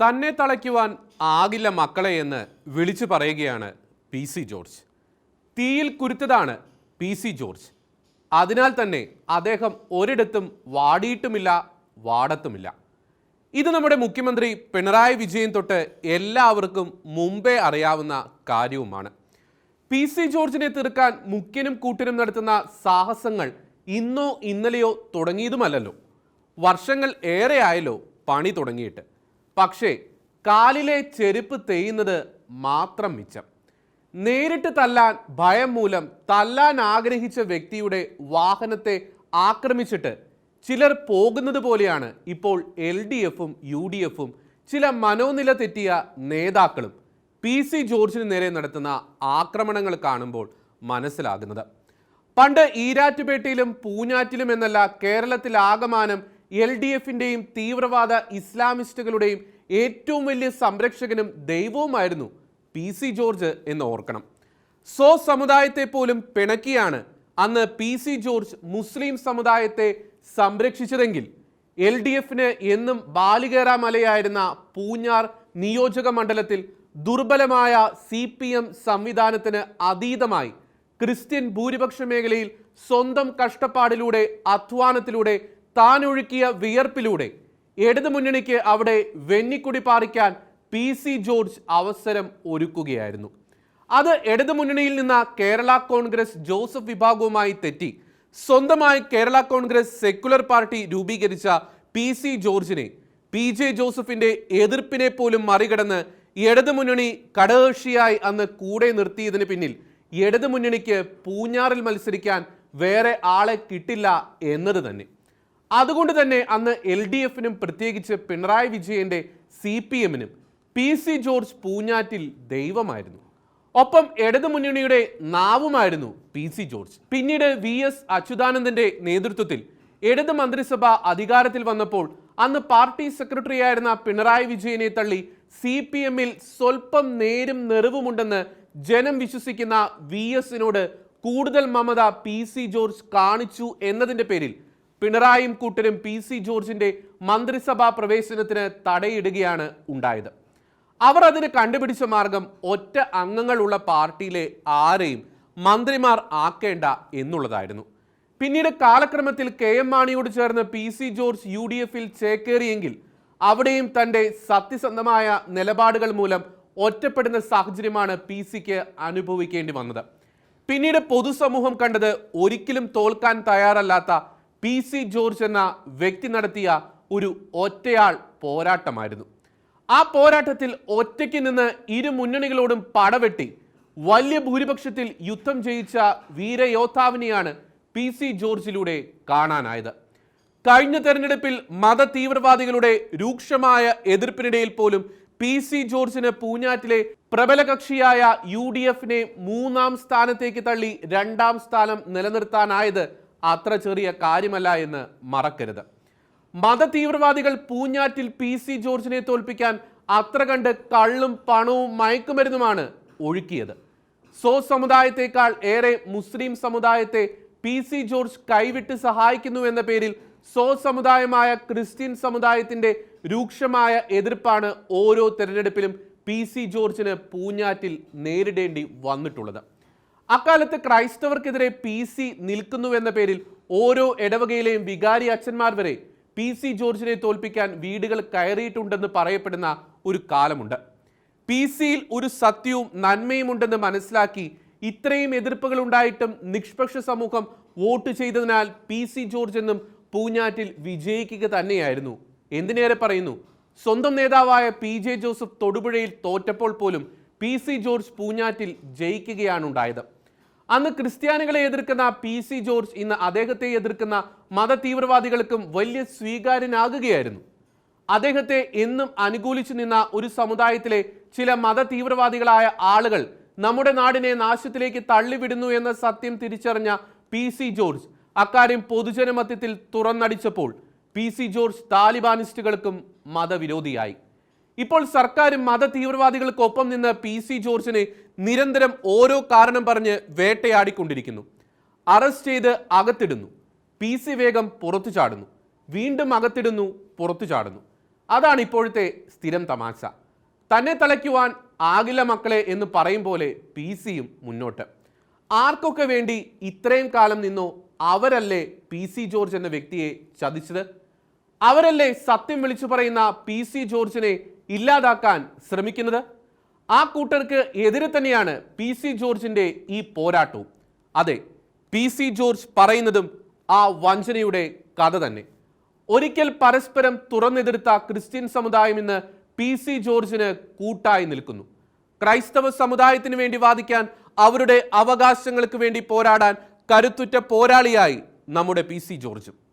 തന്നെ തളയ്ക്കുവാൻ ആകില്ല മക്കളെ എന്ന് വിളിച്ചു പറയുകയാണ് പി സി ജോർജ്. തീയിൽ കുരുത്തതാണ് പി സി ജോർജ്. അതിനാൽ തന്നെ അദ്ദേഹം ഒരിടത്തും വാടിയിട്ടുമില്ല വാടത്തുമില്ല. ഇത് നമ്മുടെ മുഖ്യമന്ത്രി പിണറായി വിജയൻ തൊട്ട് എല്ലാവർക്കും മുമ്പേ അറിയാവുന്ന കാര്യവുമാണ്. പി സി ജോർജിനെ തീർക്കാൻ മുഖ്യനും കൂട്ടിനും നടത്തുന്ന സാഹസങ്ങൾ ഇന്നോ ഇന്നലെയോ തുടങ്ങിയതുമല്ലല്ലോ. വർഷങ്ങൾ ഏറെയായല്ലോ പണി തുടങ്ങിയിട്ട്. പക്ഷേ കാലിലെ ചെരുപ്പ് തേയുന്നത് മാത്രം മിച്ചം. നേരിട്ട് തല്ലാൻ ഭയം മൂലം തല്ലാൻ ആഗ്രഹിച്ച വ്യക്തിയുടെ വാഹനത്തെ ആക്രമിച്ചിട്ട് ചിലർ പോകുന്നത് പോലെയാണ് ഇപ്പോൾ എൽ ഡി എഫും യു ഡി എഫും ചില മനോനില തെറ്റിയ നേതാക്കളും പി സി ജോർജിന് നേരെ നടത്തുന്ന ആക്രമണങ്ങൾ കാണുമ്പോൾ മനസ്സിലാകുന്നത്. പണ്ട് ഈരാറ്റുപേട്ടയിലും പൂഞ്ഞാറ്റിലും എന്നല്ല കേരളത്തിലാകമാനം എൽ ഡി എഫിന്റെയും തീവ്രവാദ ഇസ്ലാമിസ്റ്റുകളുടെയും ഏറ്റവും വലിയ സംരക്ഷകനും ദൈവവുമായിരുന്നു പി സി ജോർജ് എന്ന് ഓർക്കണം. സോ സമുദായത്തെ പോലും പിണക്കിയാണ് അന്ന് പി സി ജോർജ് മുസ്ലിം സമുദായത്തെ സംരക്ഷിച്ചതെങ്കിൽ. എൽ ഡി എഫിന് എന്നും ബാലികേറ മലയായിരുന്ന പൂഞ്ഞാർ നിയോജക മണ്ഡലത്തിൽ ദുർബലമായ സി പി എം സംവിധാനത്തിന് അതീതമായി ക്രിസ്ത്യൻ ഭൂരിപക്ഷ മേഖലയിൽ സ്വന്തം കഷ്ടപ്പാടിലൂടെ അധ്വാനത്തിലൂടെ താൻ ഒഴുക്കിയ വിയർപ്പിലൂടെ ഇടതുമുന്നണിക്ക് അവിടെ വെന്നിക്കുടി പാറിക്കാൻ പി സി ജോർജ് അവസരം ഒരുക്കുകയായിരുന്നു. അത് ഇടതു മുന്നണിയിൽ നിന്ന കേരള കോൺഗ്രസ് ജോസഫ് വിഭാഗവുമായി തെറ്റി. സ്വന്തമായി കേരള കോൺഗ്രസ് സെക്യുലർ പാർട്ടി രൂപീകരിച്ച പി സി ജോർജിനെ പി ജെ ജോസഫിന്റെ എതിർപ്പിനെ പോലും മറികടന്ന് ഇടതുമുന്നണി കടകക്ഷിയായി അന്ന് കൂടെ നിർത്തിയതിന് പിന്നിൽ ഇടതുമുന്നണിക്ക് പൂഞ്ഞാറിൽ മത്സരിക്കാൻ വേറെ ആളെ കിട്ടില്ല എന്നത് തന്നെ. അതുകൊണ്ട് തന്നെ അന്ന് എൽ ഡി എഫിനും പ്രത്യേകിച്ച് പിണറായി വിജയന്റെ സി പി എമ്മിനും പി സി ജോർജ് പൂഞ്ഞാറ്റിൽ ദൈവമായിരുന്നു. ഒപ്പം ഇടതുമുന്നണിയുടെ നാവുമായിരുന്നു പി സി ജോർജ്. പിന്നീട് വി എസ് അച്യുതാനന്ദന്റെ നേതൃത്വത്തിൽ ഇടത് മന്ത്രിസഭ അധികാരത്തിൽ വന്നപ്പോൾ അന്ന് പാർട്ടി സെക്രട്ടറി ആയിരുന്ന പിണറായി വിജയനെ തള്ളി സി പി എമ്മിൽ സ്വല്പം നേരും നെറിവുമുണ്ടെന്ന് ജനം വിശ്വസിക്കുന്ന വി എസിനോട് കൂടുതൽ മമത പി സി ജോർജ് കാണിച്ചു എന്നതിന്റെ പേരിൽ പിണറായിയും കൂട്ടരും പി സി ജോർജിന്റെ മന്ത്രിസഭാ പ്രവേശനത്തിന് തടയിടുകയാണ് ഉണ്ടായത്. അവർ അതിന് കണ്ടുപിടിച്ച മാർഗം ഒറ്റ അംഗങ്ങളുള്ള പാർട്ടിയിലെ ആരെയും മന്ത്രിമാർ ആക്കേണ്ട എന്നുള്ളതായിരുന്നു. പിന്നീട് കാലക്രമത്തിൽ കെ എം മാണിയോട് ചേർന്ന് P C George U D എഫിൽ ചേക്കേറിയെങ്കിൽ അവിടെയും തന്റെ സത്യസന്ധമായ നിലപാടുകൾ മൂലം ഒറ്റപ്പെടുന്ന സാഹചര്യമാണ് പി സിക്ക് അനുഭവിക്കേണ്ടി വന്നത്. പിന്നീട് പൊതുസമൂഹം കണ്ടത് ഒരിക്കലും തോൽക്കാൻ തയ്യാറല്ലാത്ത പി സി ജോർജ് എന്ന വ്യക്തി നടത്തിയ ഒരു ഒറ്റയാൾ പോരാട്ടമായിരുന്നു. ആ പോരാട്ടത്തിൽ ഒറ്റയ്ക്ക് നിന്ന് ഇരു മുന്നണികളോടും പടവെട്ടി വലിയ ഭൂരിപക്ഷത്തിൽ യുദ്ധം ജയിച്ച വീരയോദ്ധാവിനെയാണ് പി സി ജോർജിലൂടെ കാണാനായത്. കഴിഞ്ഞ തെരഞ്ഞെടുപ്പിൽ മത തീവ്രവാദികളുടെ രൂക്ഷമായ എതിർപ്പിനിടയിൽ പോലും പി സി ജോർജിന് പൂഞ്ഞാറ്റിലെ പ്രബല കക്ഷിയായ യു ഡി എഫിനെ മൂന്നാം സ്ഥാനത്തേക്ക് തള്ളി രണ്ടാം സ്ഥാനം നിലനിർത്താനായത് അത്ര ചെറിയ കാര്യമല്ല എന്ന് മറക്കരുത്. മത തീവ്രവാദികൾ പൂഞ്ഞാറ്റിൽ പി സി ജോർജിനെ തോൽപ്പിക്കാൻ അത്ര കണ്ട് കള്ളും പണവും മയക്കുമരുന്നുമാണ് ഒഴുക്കിയത്. സോ സമുദായത്തെക്കാൾ ഏറെ മുസ്ലിം സമുദായത്തെ പി സി ജോർജ് കൈവിട്ട് സഹായിക്കുന്നു എന്ന പേരിൽ സോ സമുദായമായ ക്രിസ്ത്യൻ സമുദായത്തിന്റെ രൂക്ഷമായ എതിർപ്പാണ് ഓരോ തെരഞ്ഞെടുപ്പിലും പി സി ജോർജിന് പൂഞ്ഞാറ്റിൽ നേരിടേണ്ടി വന്നിട്ടുള്ളത്. അക്കാലത്ത് ക്രൈസ്തവർക്കെതിരെ പി സി നിൽക്കുന്നുവെന്ന പേരിൽ ഓരോ ഇടവകയിലെയും വികാരി അച്ഛന്മാർ വരെ പി സി ജോർജിനെ തോൽപ്പിക്കാൻ വീടുകൾ കയറിയിട്ടുണ്ടെന്ന് പറയപ്പെടുന്ന ഒരു കാലമുണ്ട്. പി സിയിൽ ഒരു സത്യവും നന്മയും ഉണ്ടെന്ന് മനസ്സിലാക്കി ഇത്രയും എതിർപ്പുകൾ ഉണ്ടായിട്ടും നിഷ്പക്ഷ സമൂഹം വോട്ട് ചെയ്തതിനാൽ പി സി ജോർജ് എന്നും പൂഞ്ഞാറ്റിൽ വിജയിക്കുക തന്നെയായിരുന്നു. എന്തിനേറെ പറയുന്നു? സ്വന്തം നേതാവായ പി ജെ ജോസഫ് തൊടുപുഴയിൽ തോറ്റപ്പോൾ പോലും പി സി ജോർജ് പൂഞ്ഞാറ്റിൽ ജയിക്കുകയാണ് ഉണ്ടായത്. അന്ന് ക്രിസ്ത്യാനികളെ എതിർക്കുന്ന പി സി ജോർജ് ഇന്ന് അദ്ദേഹത്തെ എതിർക്കുന്ന മത തീവ്രവാദികൾക്കും വലിയ സ്വീകാര്യനാകുകയായിരുന്നു. അദ്ദേഹത്തെ എന്നും അനുകൂലിച്ചു നിന്ന ഒരു സമുദായത്തിലെ ചില മത തീവ്രവാദികളായ ആളുകൾ നമ്മുടെ നാടിനെ നാശത്തിലേക്ക് തള്ളിവിടുന്നു എന്ന സത്യം തിരിച്ചറിഞ്ഞ പി സി ജോർജ് അക്കാര്യം പൊതുജനമധ്യത്തിൽ തുറന്നടിച്ചപ്പോൾ പി സി ജോർജ് താലിബാനിസ്റ്റുകൾക്കും മതവിരോധിയായി. ഇപ്പോൾ സർക്കാർ മത തീവ്രവാദികൾക്കൊപ്പം നിന്ന് പി സി ജോർജിനെ നിരന്തരം ഓരോ കാരണം പറഞ്ഞ് വേട്ടയാടിക്കൊണ്ടിരിക്കുന്നു. അറസ്റ്റ് ചെയ്ത് അകത്തിടുന്നു. പി സി വേഗം പുറത്തു ചാടുന്നു. വീണ്ടും അകത്തിടുന്നു പുറത്തു ചാടുന്നു. അതാണ് ഇപ്പോഴത്തെ സ്ഥിരം തമാശ. തന്നെ തളയ്ക്കുവാൻ ആകില്ല മക്കളെ എന്ന് പറയും പോലെ പി സിയും മുന്നോട്ട്. ആർക്കൊക്കെ വേണ്ടി ഇത്രയും കാലം നിന്നോ അവരല്ലേ പി സി ജോർജ് എന്ന വ്യക്തിയെ ചതിച്ചത്? അവരല്ലേ സത്യം വിളിച്ചു പറയുന്ന പി സി ജോർജിനെ ഇല്ലാതാക്കാൻ ശ്രമിക്കുന്നത്? ആ കൂട്ടർക്ക് എതിരെ തന്നെയാണ് പി സി ജോർജിന്റെ ഈ പോരാട്ടവും. അതെ പി സി ജോർജ് പറയുന്നതും ആ വഞ്ചനയുടെ കഥ തന്നെ. ഒരിക്കൽ പരസ്പരം തുറന്നെതിർത്ത ക്രിസ്ത്യൻ സമുദായം ഇന്ന് പി സി ജോർജിന് കൂട്ടായി നിൽക്കുന്നു. ക്രൈസ്തവ സമുദായത്തിന് വേണ്ടി വാദിക്കാൻ അവരുടെ അവകാശങ്ങൾക്ക് വേണ്ടി പോരാടാൻ കരുത്തുറ്റ പോരാളിയായി നമ്മുടെ പി സി ജോർജും.